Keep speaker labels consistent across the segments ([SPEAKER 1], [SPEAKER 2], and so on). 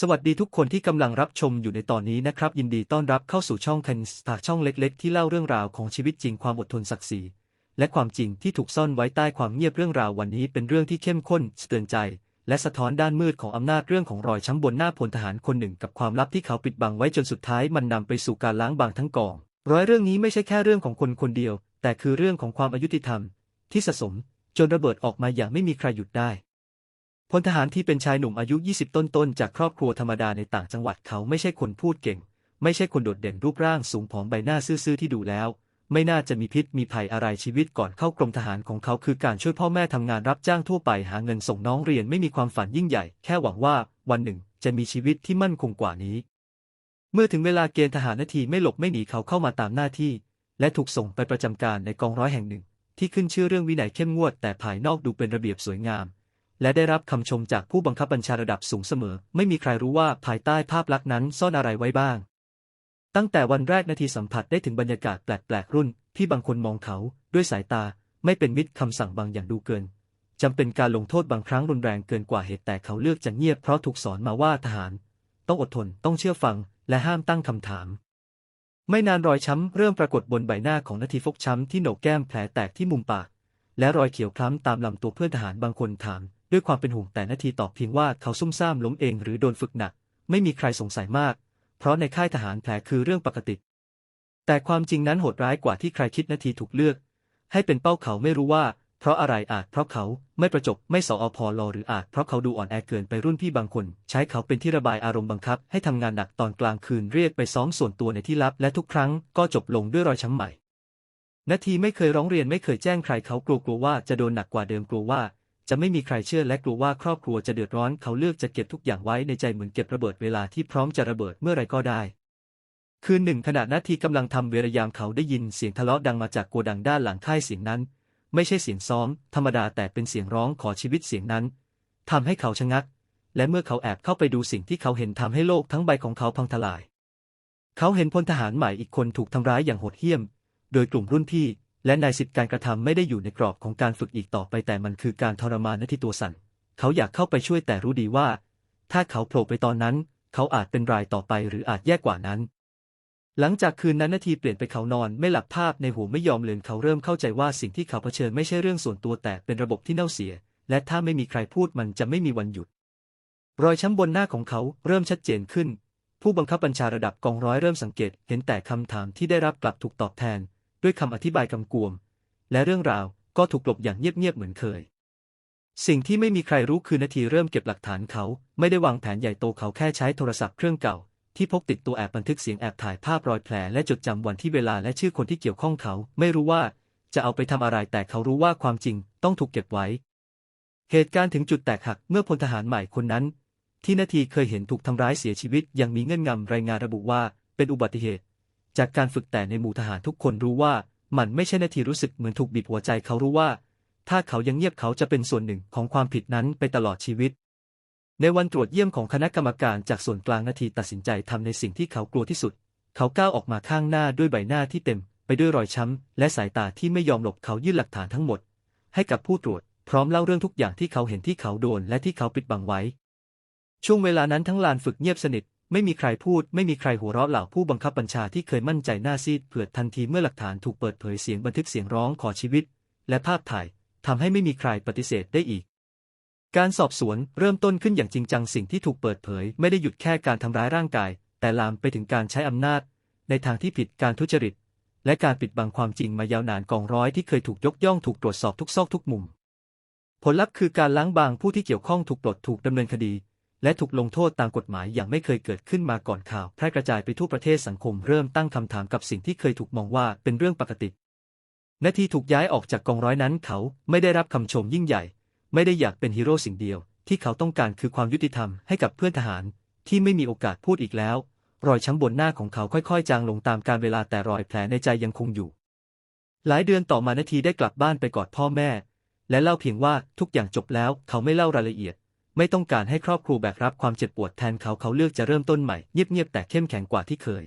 [SPEAKER 1] สวัสดีทุกคนที่กำลังรับชมอยู่ในตอนนี้นะครับ ยินดีต้อนรับเข้าสู่ช่องคันสตาช่องเล็กๆ ที่เล่าเรื่องราวของชีวิตจริงความอดทนศักดิ์ศรีและความจริงที่ถูกซ่อนไว้ใต้ความเงียบเรื่องราววันนี้เป็นเรื่องที่เข้มข้นสะเตือนใจ และสะท้อนด้านมืดของอำนาจเรื่องของรอยช้ำบนหน้าพลทหารคนหนึ่ง กับความลับที่เขาปิดบังไว้จนสุดท้ายมันนำไปสู่การล้างบางทั้งกอง ร้อยเรื่องนี้ไม่ใช่แค่เรื่องของคนคนเดียว แต่คือเรื่องของความอายุติธรรม ที่สะสม จนระเบิดออกมาอย่างไม่มีใครหยุดได้ พลทหารที่เป็นชายหนุ่มอายุ 20 ต้นๆ จากครอบครัวธรรมดาในต่างจังหวัดเขาไม่ใช่คนพูดเก่ง ไม่ใช่คนโดดเด่นรูปร่างสูงผอมใบหน้าซื่อๆที่ดูแล้ว ไม่น่าจะมีพิษมีภัยอะไรชีวิตก่อนเข้ากรมทหารของเขาคือการช่วยพ่อแม่ทำงานรับจ้างทั่วไปหาเงินส่งน้องเรียนไม่มีความฝันยิ่งใหญ่ แค่หวังว่าวันหนึ่งจะมีชีวิตที่มั่นคงกว่านี้ เมื่อถึงเวลาเกณฑ์ทหารนาทีไม่หลบไม่หนีเขาเข้ามาตามหน้าที่ และถูกส่งไปประจำการในกองร้อยแห่งหนึ่ง ที่ขึ้นชื่อเรื่องวินัยเข้มงวดแต่ภายนอกดูเป็นระเบียบสวยงาม และได้รับคำชมจากผู้บังคับบัญชาระดับสูงเสมอ ไม่มีใครรู้ว่าภายใต้ภาพลักษณ์นั้นซ่อนอะไรไว้บ้าง ตั้งแต่วันแรกนาทีสัมผัสได้ถึงบรรยากาศแปลกๆรุ่น ที่บางคนมองเขาด้วยสายตา ไม่เป็นมิตรคำสั่งบางอย่างดูเกินจำเป็นการลงโทษบางครั้งรุนแรงเกินกว่าเหตุแต่เขาเลือกจะเงียบเพราะถูกสอนมาว่าทหาร ต้องอดทนต้องเชื่อฟัง และห้ามตั้งคำถาม ไม่นานรอยช้ำเริ่มปรากฏบนใบหน้าของนาทีฟกช้ำที่โหนกแก้มแผลแตกที่มุมปาก และรอยเขียวคล้ำตามลำตัวเพื่อนทหารบางคนถาม ด้วยความเป็นห่วงแต่นาทีตอบเพียงว่าเขาซุ่มซ่ามล้มเองหรือโดนฝึกหนัก ไม่มีใครสงสัยมาก เพราะในค่ายทหารแผลคือเรื่องปกติ แต่ความจริงนั้นโหดร้ายกว่าที่ใครคิดนาทีถูกเลือก ให้เป็นเป้าเขาไม่รู้ว่า เพราะอะไรอาจเพราะเขาไม่ประจบไม่สออพอลอหรืออาจเพราะเขาดูอ่อนแอเกินไปรุ่นพี่บางคน ใช้เขาเป็นที่ระบายอารมณ์บังคับ ให้ทำงานหนักตอนกลางคืนเรียกไปซ้อมส่วนตัวในที่ลับ และทุกครั้งก็จบลงด้วยรอยช้ำใหม่นาทีไม่เคยร้องเรียนไม่เคยแจ้งใครเขากลัวกลัวว่าจะโดนหนักกว่าเดิมกลัวว่า จะไม่มีใครเชื่อและกลัวว่าครอบครัวจะเดือดร้อนเขาเลือกจะเก็บทุกอย่างไว้ในใจเหมือนเก็บระเบิดเวลาที่พร้อมจะระเบิดเมื่อไรก็ได้ คืนหนึ่งขณะนาทีกำลังทำเวรยามเขาได้ยินเสียงทะเลาะดังมาจากโกดังด้านหลังค่ายเสียงนั้น ไม่ใช่เสียงซ้อม ธรรมดาแต่เป็นเสียงร้องขอชีวิตเสียงนั้นทำให้เขาชะงัก และเมื่อเขาแอบเข้าไปดูสิ่งที่เขาเห็นทำให้โลกทั้งใบของเขาพังทลาย เขาเห็นพลทหารใหม่อีกคนถูกทำร้ายอย่างโหดเหี้ยม โดยกลุ่มรุ่นพี่ และนายสิทธิการกระทำไม่ได้อยู่ในกรอบของการฝึกอีกต่อไปแต่มันคือการทรมานที่ตัวสั่นเขาอยากเข้าไปช่วยแต่รู้ดีว่า ถ้าเขาโผล่ไปตอนนั้น เขาอาจเป็นรายต่อไปหรืออาจแย่กว่านั้น หลังจากคืนนั้นนาทีเปลี่ยนไปเขานอนไม่หลับภาพในหัวไม่ยอมเลือนเขาเริ่มเข้าใจว่าสิ่งที่เขาเผชิญไม่ใช่เรื่องส่วนตัวแต่เป็นระบบที่เน่าเสีย และถ้าไม่มีใครพูดมันจะไม่มีวันหยุด รอยช้ำบนหน้าของเขาเริ่มชัดเจนขึ้น ผู้บังคับบัญชาระดับกองร้อยเริ่มสังเกต เห็นแต่คำถามที่ได้รับกลับถูกตอบแทน ด้วยคำอธิบายกำกวม และเรื่องราวก็ถูกกลบอย่างเงียบๆเหมือนเคย สิ่งที่ไม่มีใครรู้คือนาทีเริ่มเก็บหลักฐานเขา ไม่ได้วางแผนใหญ่โตเขาแค่ใช้โทรศัพท์เครื่องเก่า ที่พกติดตัวแอบบันทึกเสียงแอบถ่ายภาพรอยแผลและจดจำวันที่เวลาและชื่อคนที่เกี่ยวข้องเขา ไม่รู้ว่าจะเอาไปทำอะไรแต่เขารู้ว่าความจริงต้องถูกเก็บไว้ เหตุการณ์ถึงจุดแตกหักเมื่อพลทหารใหม่คนนั้น ที่นาทีเคยเห็นถูกทำร้ายเสียชีวิตยังมีเงื่อนงำรายงานระบุว่าเป็นอุบัติเหตุ จากการฝึกแต่ในหมู่ทหารทุกคนรู้ว่า มันไม่ใช่นาทีรู้สึกเหมือนถูกบีบหัวใจเขารู้ว่า ถ้าเขายังเงียบเขาจะเป็นส่วนหนึ่งของความผิดนั้นไปตลอดชีวิต ในวันตรวจเยี่ยมของคณะกรรมการจากส่วนกลางนาทีตัดสินใจทำในสิ่งที่เขากลัวที่สุด เขาก้าวออกมาข้างหน้าด้วยใบหน้าที่เต็ม ไปด้วยรอยช้ำและสายตาที่ไม่ยอมหลบเขายื่นหลักฐานทั้งหมด ให้กับผู้ตรวจ พร้อมเล่าเรื่องทุกอย่างที่เขาเห็นที่เขาโดนและที่เขาปิดบังไว้ ช่วงเวลานั้นทั้งลานฝึกเงียบสนิท ไม่มีใครพูด ไม่มีใครหัวเราะเหล่าผู้บังคับบัญชาที่เคยมั่นใจหน้าซีดเผือดทันทีเมื่อหลักฐานถูกเปิดเผยเสียงบันทึกเสียงร้องขอชีวิต และภาพถ่ายทำให้ไม่มีใครปฏิเสธได้อีก การสอบสวนเริ่มต้นขึ้นอย่างจริงจังสิ่งที่ถูกเปิดเผย ไม่ได้หยุดแค่การทำร้ายร่างกาย แต่ลามไปถึงการใช้อำนาจ ในทางที่ผิดการทุจริต และการปิดบังความจริงมายาวนานกองร้อยที่เคยถูกยกย่องถูกตรวจสอบทุกซอกทุกมุม ผลลัพธ์คือการล้างบางผู้ที่เกี่ยวข้องถูกปลดถูกดำเนินคดี และถูกลงโทษตามกฎหมายอย่างไม่เคยเกิดขึ้นมาก่อนข่าวแพร่กระจายไปทั่วประเทศสังคมเริ่มตั้งคำถามกับสิ่งที่เคยถูกมองว่าเป็นเรื่องปกติ นาทีถูกย้ายออกจากกองร้อยนั้นเขาไม่ได้รับคำชมยิ่งใหญ่ ไม่ได้อยากเป็นฮีโร่สิ่งเดียว ที่เขาต้องการคือความยุติธรรมให้กับเพื่อนทหาร ที่ไม่มีโอกาสพูดอีกแล้ว รอยช้ำบนหน้าของเขาค่อยๆ จางลงตามการเวลาแต่รอยแผลในใจยังคงอยู่ หลายเดือนต่อมานาทีได้กลับบ้านไปกอดพ่อแม่ และเล่าเพียงว่าทุกอย่างจบแล้วเขาไม่เล่ารายละเอียด ไม่ต้องการให้ครอบครัวแบกรับความเจ็บปวดแทนเขาเขาเลือกจะเริ่มต้นใหม่เงียบๆแต่เข้มแข็งกว่าที่เคย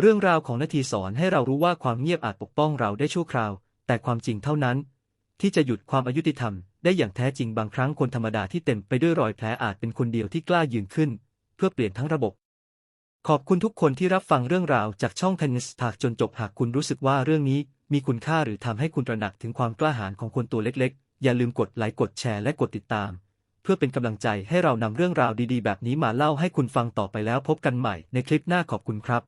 [SPEAKER 1] เรื่องราวของนาทีสอนให้เรารู้ว่าความเงียบอาจปกป้องเราได้ชั่วคราว แต่ความจริงเท่านั้น ที่จะหยุดความอายุติธรรม ได้อย่างแท้จริงบางครั้งคนธรรมดาที่เต็มไปด้วยรอยแผลอาจเป็นคนเดียวที่กล้ายืนขึ้น เพื่อเปลี่ยนทั้งระบบ ขอบคุณทุกคนที่รับฟังเรื่องราวจากช่องเทนนิสถากจนจบหากคุณรู้สึกว่าเรื่องนี้มีคุณค่าหรือทำให้คุณตระหนักถึงความกล้าหาญของคนตัวเล็กๆ อย่าลืมกดไลค์กดแชร์และกดติดตาม เพื่อเป็นกำลังใจให้เรานำเรื่องราวดีๆ แบบนี้มาเล่าให้คุณฟังต่อไปแล้วพบกันใหม่ในคลิปหน้าขอบคุณครับ